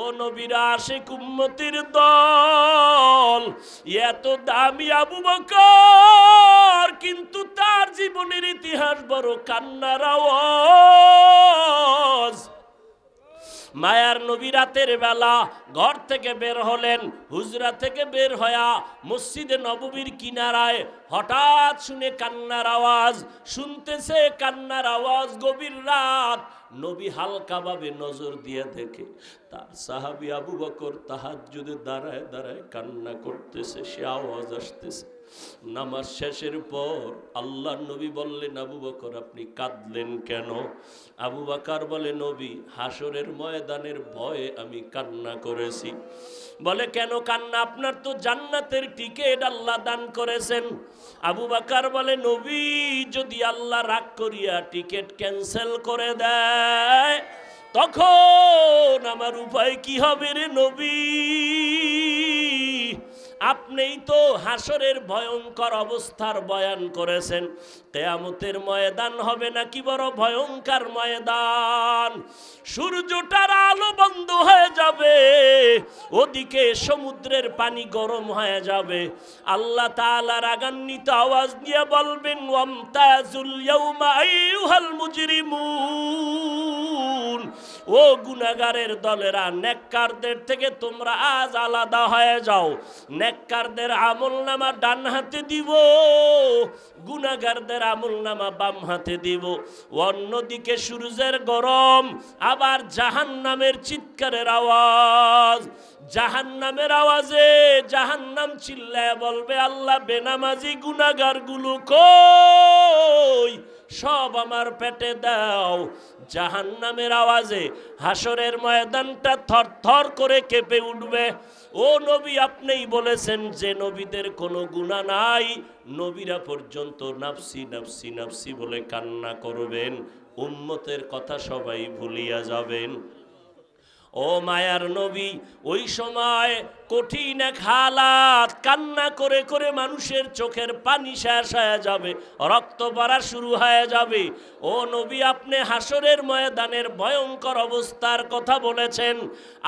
ও নবীরা আসে কুম্মতির দল, এত দামি আবু বকর, কিন্তু তার জীবনের ইতিহাস বড় কান্নার আওয়াজ। মায়ার নবী রাতের বেলা ঘর থেকে বের হলেন, হুজরা থেকে বের হয়া মসজিদে নববীর কিনারায় হঠাৎ শুনে কান্নার আওয়াজ, শুনতেছে কান্নার আওয়াজ গভীর রাত। নবী হালকাভাবে নজর দিয়ে দেখে, তার সাহাবি আবু বকর তাহার যদি দাঁড়ায় দাঁড়ায় কান্না করতেছে, সে আওয়াজ আসতেছে। নামাজ শেষের পর আল্লাহ নবী বললেন, আবু বকর, আপনি কাঁদলেন কেন? আবু বাকার বলে, নবী হাসরের ময়দানের ভয়ে আমি কান্না করেছি। বলে, কেন কান্না? আপনার তো জান্নাতের টিকিট আল্লাহ দান করেছেন। আবু বাকার বলে, নবী, যদি আল্লাহ রাগ করিয়া টিকিট ক্যান্সেল করে দেয়, তখন আমার উপায় কি হবে রে নবী? আপনিই তো হাসরের ভয়ঙ্কর অবস্থার বয়ান করেছেন। কেয়ামতের ময়দান হবে নাকি বড় ভয়ঙ্কর ময়দান? সূর্যটার আলো বন্ধ হয়ে যাবে, ওদিকে সমুদ্রের পানি গরম হয়ে যাবে। আল্লাহ তাআলা রাগান্বিত আওয়াজ দিয়ে বলবেন, ওয়ামতাজুল ইয়াউমা আইয়ুহাল মুজরিমুন। ও গুনাগারের দলেরা, নেককারদের থেকে তোমরা আজ আলাদা হয়ে যাও। নেককারদের আমল নামা ডান হাতে দিব গুনাগারদের আমল নামা বাম হাতে দিব। অন্যদিকে সূর্যের গরম, আবার জাহান নামের চিৎকারের আওয়াজ। জাহান নামের আওয়াজে জাহান নাম চিল্লায় বলবে, আল্লাহ বেনামাজি গুনাগারগুলো কই? সব আমার পেটে দাও। জাহান নামের আওয়াজে হাসরের ময়দানটা থর থর করে কেঁপে উঠবে। ও নবী, আপনিই বলেছেন যে নবীদের কোনো গুণা নাই। নবীরা পর্যন্ত নাফসি নাফসি নাফসি বলে কান্না করবেন। উম্মতের কথা সবাই ভুলিয়া যাবেন। ও মায়ার নবী, ওই সময় কঠিন এক হালাত কান্না করে করে মানুষের চোখের পানি শেষ হয়ে যাবে, রক্ত পড়া শুরু হয়ে যাবে। ও নবী, আপনি হাসরের ময়দানের ভয়ঙ্কর অবস্থার কথা বলেছেন।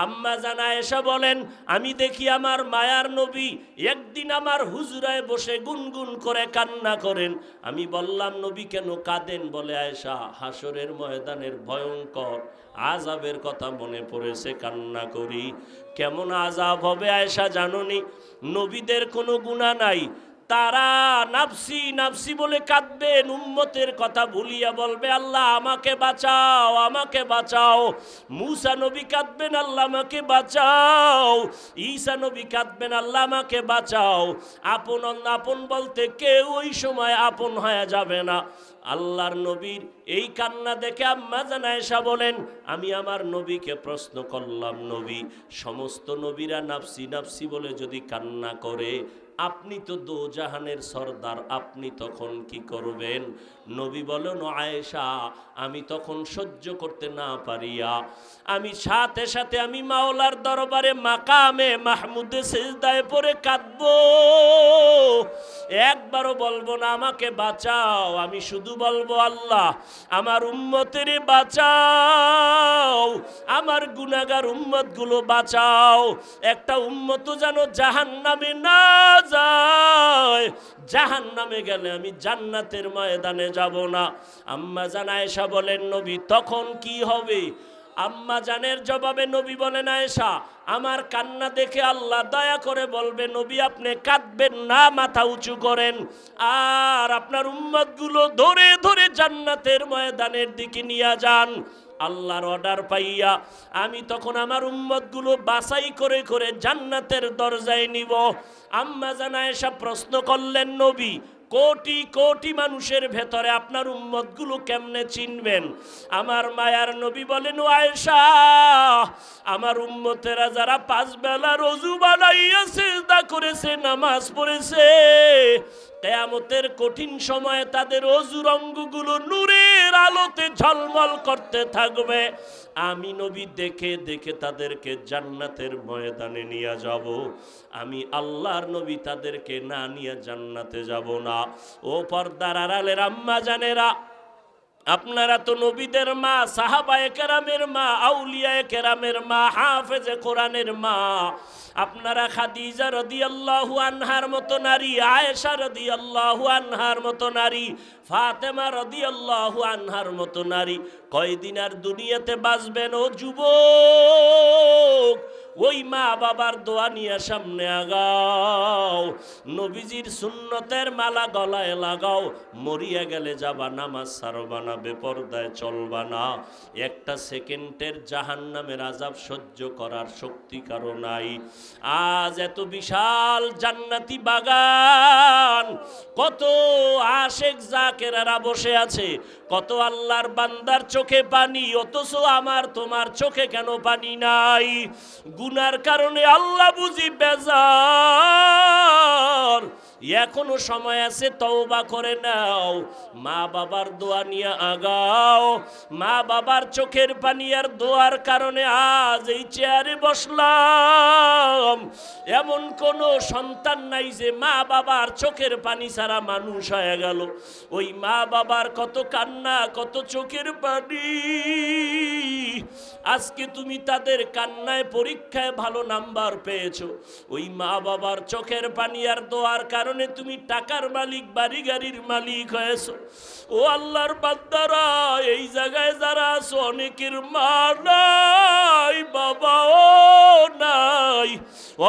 আম্মা জানা এসে বলেন, আমি দেখি আমার মায়ার নবী একদিন আমার হুজুরায় বসে গুনগুন করে কান্না করেন। আমি বললাম, নবী কেন কাঁদেন বলে আয়েশা, হাসরের ময়দানের ভয়ঙ্কর আজাবের কথা মনে পড়েছে, কান্না করি। কেমন আজাব হবে আয়সা জাননি? নবীদের কোনো গুণা নাই। তারা নাফসি নাফসি বলে কাঁদবেন, উম্মতের কথা ভুলিয়া বলবে, আল্লাহ আমাকে বাঁচাও আমাকে বাঁচাও। মুসা নবী কাঁদবেন, আল্লাহ আমাকে বাঁচাও। ঈসা নবী কাঁদবেন, আল্লাহ আমাকে বাঁচাও। আপন আপন বলতে কেউ ওই সময় আপন হয়ে যাবে না। আল্লাহর নবীর এই কান্না দেখে আম্মা জানায়সা বলেন, আমি আমার নবীকে প্রশ্ন করলাম, নবী। সমস্ত নবীরা নাফসি নাফসি বলে যদি কান্না করে আপনি তো দো জাহানের সর্দার, আপনি তখন কি করবেন? নবী বলেন আয়েশা, আমি তখন সহ্য করতে না পারিয়া, আমি সাথে সাথে আমি মাওলার দরবারে মাকামে মাহমুদে সেজদায় পরে কাঁদবো। একবারও বলব না, আমাকে বাঁচাও, আমি শুধু বলব, আল্লাহ, আমার উম্মতের বাঁচাও, আমার গুনাগার উম্মতগুলো বাঁচাও। একটা উম্মত যেন জাহান নামে না যায়। জাহান নামে গেলে আমি জান্নাতের ময়দানে যাব না। আম্মা জানায়সা বলেন, নবী, তখন কি হবে? আম্মা জানের জবাবে নবী বলেন, আয়েশা, আমার কান্না দেখে আল্লাহ দয়া করে বলবে, নবী আপনি কাঁদবেন না, মাথা উঁচু করেন। আর আপনার উম্মতগুলো ধরে ধরে জান্নাতের ময়দানের দিকে নিয়ে যান। আল্লাহর অর্ডার পাইয়া আমি তখন আমার উম্মতগুলো বাছাই করে করে জান্নাতের দরজায় নিব। আম্মা জানা এসব প্রশ্ন করলেন নবী কোটি কোটি মানুষের ভেতরে আপনার উম্মতগুলো কেমনে চিনবেন? আমার মায়ার নবী বলেন আয়েশা আমার উম্মতেরা যারা পাঁচ বেলা রজু বানাইয়া সেজদা করেছে, নামাজ পড়েছে, কেয়ামতের কঠিন সময়ে তাদের অজুর অঙ্গগুলো নূরের আলোতে ঝলমল করতে থাকবে। আমি নবী দেখে দেখে তাদেরকে জান্নাতের ময়দানে নিয়ে যাব। আমি আল্লাহর নবী তাদেরকে না নিয়ে জান্নাতে যাব না। ও পর্দার আড়ালের আম্মা জানেরা আপনারা তো নবীদের মা, সাহাবায়ে কেরামের মা, আউলিয়ায়ে কেরামের মা, হাফেজে কোরআনের মা। আপনারা খাদিজা রাদিয়াল্লাহু আনহার মতো নারী, আয়েশা রাদিয়াল্লাহু আনহার মতো নারী, ফাতেমা রাদিয়াল্লাহু আনহার মতো নারী। কয়দিন আর দুনিয়াতে বাঁচবেন ও যুবক? ওই মা বাবার দোয়া নিয়ে সামনে আগাও। নবীজির সুন্নতের মালা গলায় লাগাও। মরিয়া গেলে যাবা, নামাজ সারবা না, বেপরদায় চলবা না। একটা সেকেন্ডের জাহান নামের আজাব সহ্য করার শক্তি কারও নাই। আজ এত বিশাল জান্নাতি বাগান, কত আশেক জাকেরারা বসে আছে, কত আল্লাহর বান্দার চোখে পানি, অথচ আমার তোমার চোখে কেন পানি নাই? গুনার কারণে আল্লাহ বুঝি বেজার। এখনও সময় আছে, তওবা করে নাও। মা বাবার দোয়া নিয়ে আগাও। মা বাবার চোখের পানি আর দোয়ার কারণে আজ এই চেয়ারে বসলাম। এমন কোন সন্তান নাই যে মা বাবার চোখের পানি ছাড়া মানুষ হয়ে গেল। ওই মা বাবার কত কান্না, কত চোখের পানি। আজকে তুমি তাদের কান্নায়, পরীক্ষায় ভালো নাম্বার পেয়েছ। ওই মা বাবার চোখের পানি আর দোয়ার কারণে তুমি টাকার মালিক বাড়ি গাড়ির মালিক হয়েছো। ও আল্লাহর বান্দারা, এই জায়গায় যারা আছো, অনেকের মা নাই, বাবাও নাই।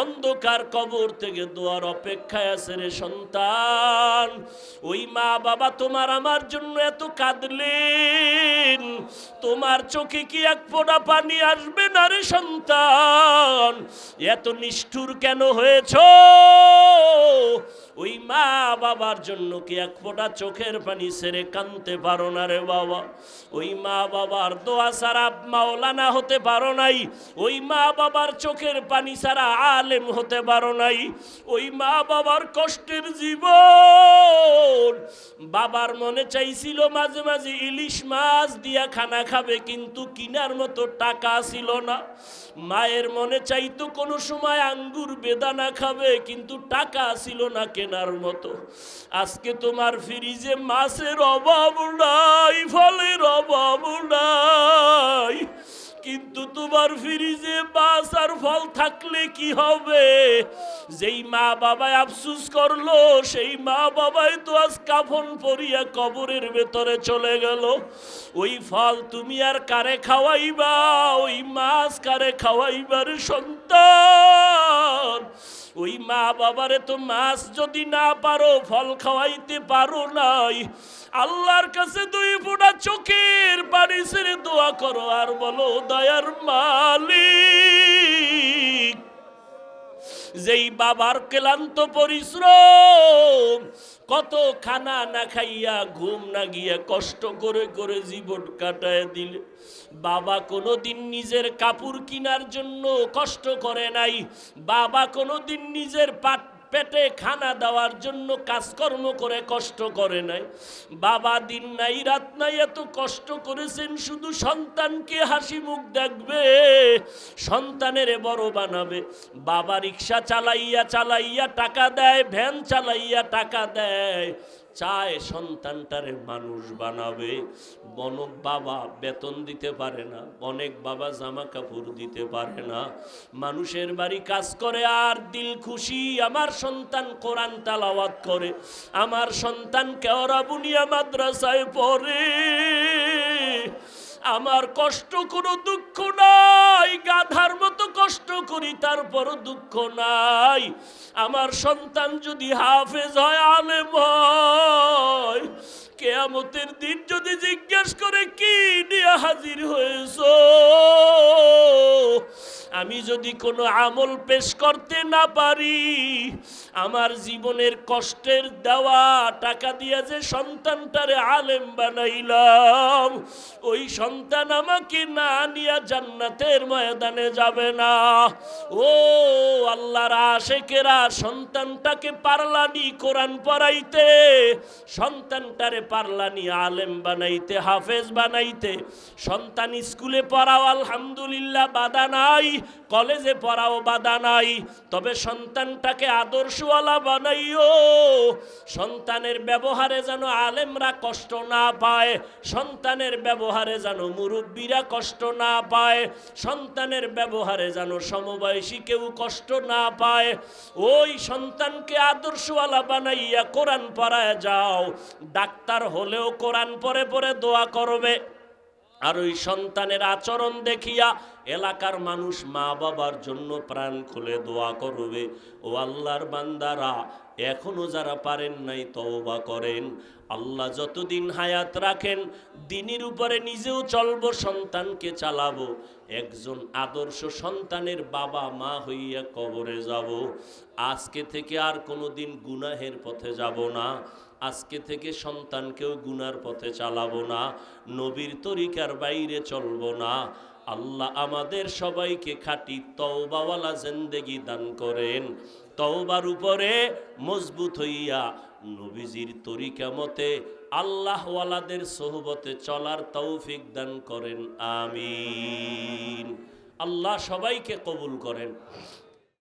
অন্ধকার কবর থেকে দোয়ার অপেক্ষায় আছে রে সন্তান। ওই মা বাবা তোমার আমার জন্য এত কাঁদলেন। তোমার চোখে কি এক ফোঁটা পানি আসবে না রে সন্তান? এত নিষ্ঠুর কেন হয়েছ? ওই মা বাবার জন্য কি এক ফোঁটা চোখের পানি সেরে কানতে পারো না রে বাবা? ওই মা বাবার দোয়া সারা মাওলানা হতে পারো নাই। ওই মা বাবার চোখের পানি ছাড়া আলেম হতে পারো নাই। ওই মা বাবার কষ্টের জীবন। বাবার মনে চাইছিল মাঝে মাঝে ইলিশ মাছ দিয়া খানা খাবে, কিন্তু কিনার মতো টাকা ছিল না। মায়ের মনে চাইতো কোনো সময় আঙ্গুর বেদানা খাবে, কিন্তু টাকা ছিল না কেনার মতো। আজকে তোমার ফ্রিজে মাছের অভাব নাই, ফলের অভাব নাই। কিন্তু তোমার ফ্রিজে মাছ আর ফল থাকলে কি হবে? যেই মা বাবায় আফসুস করল, সেই মা বাবাই তো আজ কাফন পরিয়া কবরের ভেতরে চলে গেল। ওই ফল তুমি আর কারে খাওয়াইবা? ওই মাছ কারে খাওয়াইবার সন্তান? ওই মা বাবারে তো মাছ যদি না পারো, ফল খাওয়াইতে পারো নাই। আল্লাহর কাছে দুই ফোঁটা চোখের দোয়া করো আর বলো, দয়ার মালিক, যেই বাবার ক্লান্ত পরিশ্রম কত খানা না খাইয়া ঘুম না গিয়া কষ্ট করে করে জীবন কাটায় দিলে। বাবা কোনোদিন নিজের কাপড় কিনার জন্য কষ্ট করে নাই। বাবা কোনোদিন নিজের পাট পেটে খানা দেওয়ার জন্য কাজকর্ম করে কষ্ট করে নাই। বাবা দিন নাই, রাত নাই, এত কষ্ট করেছেন, শুধু সন্তানকে হাসি মুখ দেখবে, সন্তানের বড় বানাবে। বাবা রিক্সা চালাইয়া চালাইয়া টাকা দেয়, ভ্যান চালাইয়া টাকা দেয়। চায় সন্তানটারে মানুষ বানাবে। অনেক বাবা বেতন দিতে পারে না অনেক বাবা জামা কাপড় দিতে পারে না। মানুষের বাড়ি কাজ করে আর দিল খুশি, আমার সন্তান কোরআন তালাওয়াত করে, আমার সন্তানকে কেওরা বুনিয়া মাদ্রাসায় পড়ে। আমার কষ্ট কোনো দুঃখ নাই, গাধার মতো কষ্ট করি তারপর দুঃখ নাই। আমার সন্তান যদি হাফেজ হয়, আলেম হয় কেয়ামতের দিন যদি জিজ্ঞেস করে, কি নিয়ে হাজির হয়েছ? আমি যদি কোনো আমল পেশ করতে না পারি, আমার জীবনের কষ্টের দেওয়া টাকা দিয়ে যে সন্তানটারে আলেম বানাইলাম, ওই সন্তান আমাকে না নিয়ে জান্নাতের ময়দানে যাবে না। ও আল্লাহর আশেকেরা, সন্তানটাকে পারলানি কোরআন পড়াইতে, সন্তানটারে পারলানি, আলেম বানাইতে, হাফেজ বানাইতে। সন্তান স্কুলে পড়াও, আলহামদুলিল্লাহ, বাধা নাই। কলেজে পড়াও, বাধা নাই। তবে সন্তানটাকে আদর্শওয়ালা বানাইও। সন্তানের ব্যবহারে যেন আলেমরা কষ্ট না পায়। সন্তানের ব্যবহারে যেন মুরব্বীরা কষ্ট না পায়। সন্তানের ব্যবহারে যেন সমবয়সী কেউ কষ্ট না পায়। ওই সন্তানকে আদর্শওয়ালা বানাইয়া কোরআন পড়ায় যাও। ডাক্তার হলেও কোরআন পরে পরে দোয়া করবে। আর ওই সন্তানের আচরণ দেখিয়া এলাকার মানুষ মা বাবার জন্য প্রাণ খুলে দোয়া করবে। ও আল্লাহর বান্দারা, এখনও যারা পারেন নাই তওবা করেন। আল্লাহ যতদিন হায়াত রাখেন, দিনের উপরে নিজেও চলব, সন্তানকে চালাবো। একজন আদর্শ সন্তানের বাবা মা হইয়া কবরে যাব। আজকে থেকে আর কোনোদিন গুনাহের পথে যাব না। আজকে থেকে সন্তানকেও গুনার পথে চালাবো না, নবীর তরিকার বাইরে চলবো না। আল্লাহ আমাদের সবাইকে খাঁটি তওবাওয়ালা জিন্দেগি দান করেন। তওবার উপরে মজবুত হইয়া নবীজির তরিকা মতে আল্লাহওয়ালাদের সোহবতে চলার তৌফিক দান করেন, আমিন। আল্লাহ সবাইকে কবুল করেন।